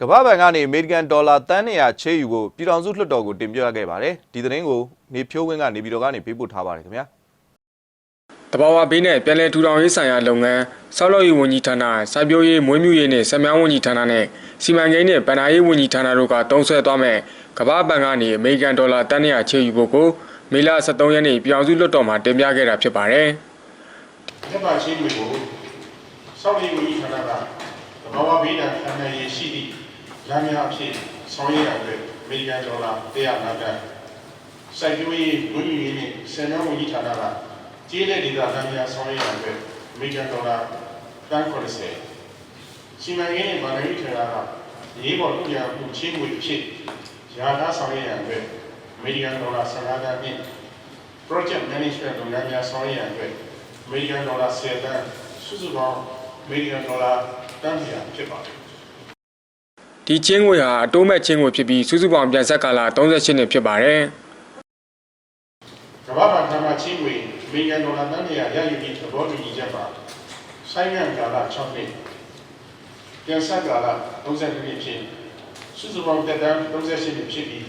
ကမ္ဘာဘဏ်ကနေအမေရိကန်ဒေါ်လာတန်း200ချေးယူဖို့ပြည်ထောင်စုလွှတ်တော်ကိုတင်ပြခဲ့ပါတယ်ဒီသတင်းကိုနေဖြိုးဝင်းကနေပြည်တော်ကနေပေးပို့ထားပါတယ်ခင်ဗျာတဘာဝဘေးနဲ့ပြည်လဲထူထောင်ရေးဆိုင်ရာလုပ်ငန်းဆောက်လုပ်ရေးဝန်ကြီးဌာနစိုက်ပျိုးရေးမွေးမြူရေးနဲ့ဆက်မြောင်းဝန်ကြီးဌာနနဲ့စီမံကိန်းနဲ့ဗဏ္ဍာရေးဝန်ကြီးဌာနတို့ကတုံးဆွဲသွားမဲ့ကမ္ဘာဘဏ်ကနေအမေရိကန်ဒေါ်လာတန်း200ချေယူဖို့ကိုမေလ23ရက်နေ့ပြည်အောင်စုလွှတ်တော်မှာတင်ပြခဲ့တာဖြစ်ပါတယ်လက်ပါချင်းတွေကိုစောင့်ရည်ဝန်ကြီးဌာနကသဘာဝဘေးဒဏ်ခံနိုင်ရရှိသည့် လမ်းများအဖြစ်ဆောင်ရွက်ရတဲ့အမေရိကန်ဒေါ်လာ150တန်းစိုက်ပျိုးရေးဝန်ကြီးရေးနဲ့ဆယ်နှောင်းဝန်ကြီးဌာနကကျေးလက်ဒေသလမ်းများဆောင်ရွက်ရတဲ့အမေရိကန်ဒေါ်လာတန်း90စီမံကိန်းနဲ့ဗဏ္ဍာရေးဌာနကရေးပေါ်လူရမှုချင်းငွေအဖြစ်ရာသာဆောင်ရွက်ရတဲ့အမေရိကန်ဒေါ်လာ15တန်းဖြင့် project management လုပ်ငန်းများဆောင်ရွက်ရတဲ့အမေရိကန်ဒေါ်လာ10တန်းစုစုပေါင်းအမေရိကန်ဒေါ်လာတန်းပြာဖြစ်ပါတယ် ဒီချင်းငွေဟာအတိုးမဲ့ချင်းငွေဖြစ်ပြီးစုစုပေါင်းပြန်ဆက်ကာလ38နှစ်ဖြစ်ပါတယ်ကမ္ဘာ့ဘဏ်ကမှချင်းငွေအမေရိကန်ဒေါ်လာတန်းပြာရယူပြီးသဘောတူညီချက်ပါဆိုင်ငံကာလ6နှစ်ပြန်ဆက်ကာလ32နှစ်ဖြစ်စုစုပေါင်းတက်တန်း38နှစ်ဖြစ်ပြီး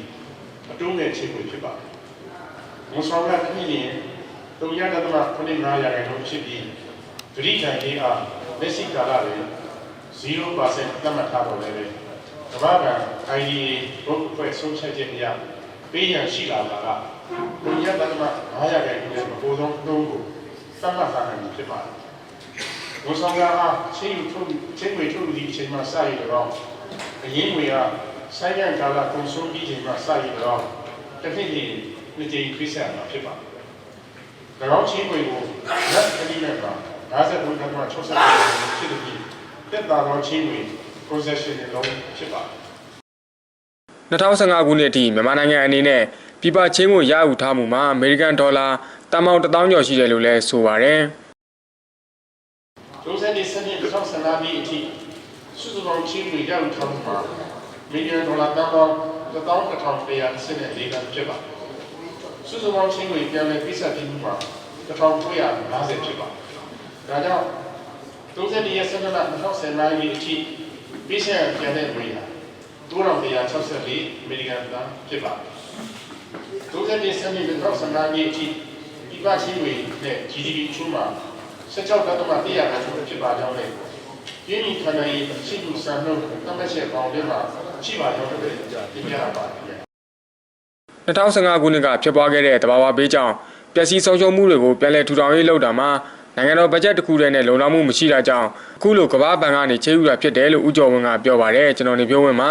အတိုးမဲ့ချင်းငွေဖြစ်ပါတယ်ဝန်ဆောင်ကခင်းရင်တုံရတသမ95ရာခိုင်နှုန်းဖြစ်ပြီးဂရိခံရေးအားလက်ရှိကာလတွင်0%သတ်မှတ်ထားတော်လည်းပဲ ကမ္ဘာက IDA ဘုတ်ဖွဲ့ဆုံးဖြတ်ချက်အရပေးရန်ရှိလာတာကဘုံရတ္တမ900ခန့်နဲ့မပိုဆုံးနှုန်းကိုသတ်မှတ်ထားနိုင်ပြီဖြစ်ပါတယ်။ဝန်ဆောင်ကအားချင်းယူထုတ်ချင်းဝေထုတ်သည့်အချိန်မှစရည်တော့အရင်းဝေကဆိုင်းရန်ကာလကုန်ဆုံးပြီးချိန်မှစရည်တော့တစ်နှစ်ကြီးနှစ်ကြိမ်ပြည့်စက်မှာဖြစ်ပါတယ်။၎င်းချင်းဝေကိုလက်အလိနဲ့ပါ53.60ဖြစ်ပြီးတက်တာသောချင်းဝေ concession နဲ့လုံးဖြစ်ပါတယ်2015ခုနှစ်အထိမြန်မာနိုင်ငံအနေနဲ့ပြည်ပချင်းငွေရယူထားမှုမှာအမေရိကန်ဒေါ်လာတန်ပေါင်း1000ကျော်ရှိတယ်လို့လည်းဆိုပါတယ်ဒုစရနေစနစ်2015ပြီးအထိစုစုပေါင်းချင်းတွေရောက်ထားမှုမှာမီလီယံဒေါ်လာတန်ပေါင်း11134တန်းဖြစ်ပါတယ်စုစုပေါင်းချင်းတွေပြန်လည်ပြည့်စက်ပြီးမှုမှာ1950ဖြစ်ပါတယ်ဒါကြောင့်ဒုစရရဲ့စနစ်က2015ပြီးအထိ ပြည့်စက်ပြန်တဲ့ငွေဟာ2164အမေရိကန်ဒေါ်လာဖြစ်ပါတယ်ဒုစရစနစ်2015ပြီးအထိဒီပါချင်းတွေနဲ့ GDP ချိုးမှာ16တသမ100ရာခိုင်နှုန်းဖြစ်ပါကြောင်းနဲ့ရင်းနှီးခန္ဓာရေးရှိသူစံနှုန်းတမက်ချက်ပေါင်းတဲ့မှာရှိပါကြောင်းလည်းတင်ပြရပါတယ်။2015ခုနှစ်ကဖြစ်ပွားခဲ့တဲ့တဘာဝဘေးကြောင့်ပျက်စီးဆုံးရှုံးမှုတွေကိုပြန်လည်ထူထောင်ရေးလုပ်တာမှာ နိုင်ငံတော်ဘတ်ဂျက်တစ်ခုတည်းနဲ့လုံလောက်မှုမရှိတာကြောင့်အခုလိုကမ္ဘာ့ဘဏ်ကနေချေးယူတာဖြစ်တယ်လို့ဦးကျော်ဝင်းကပြောပါတယ်ကျွန်တော်နေပြောဝင်မှာ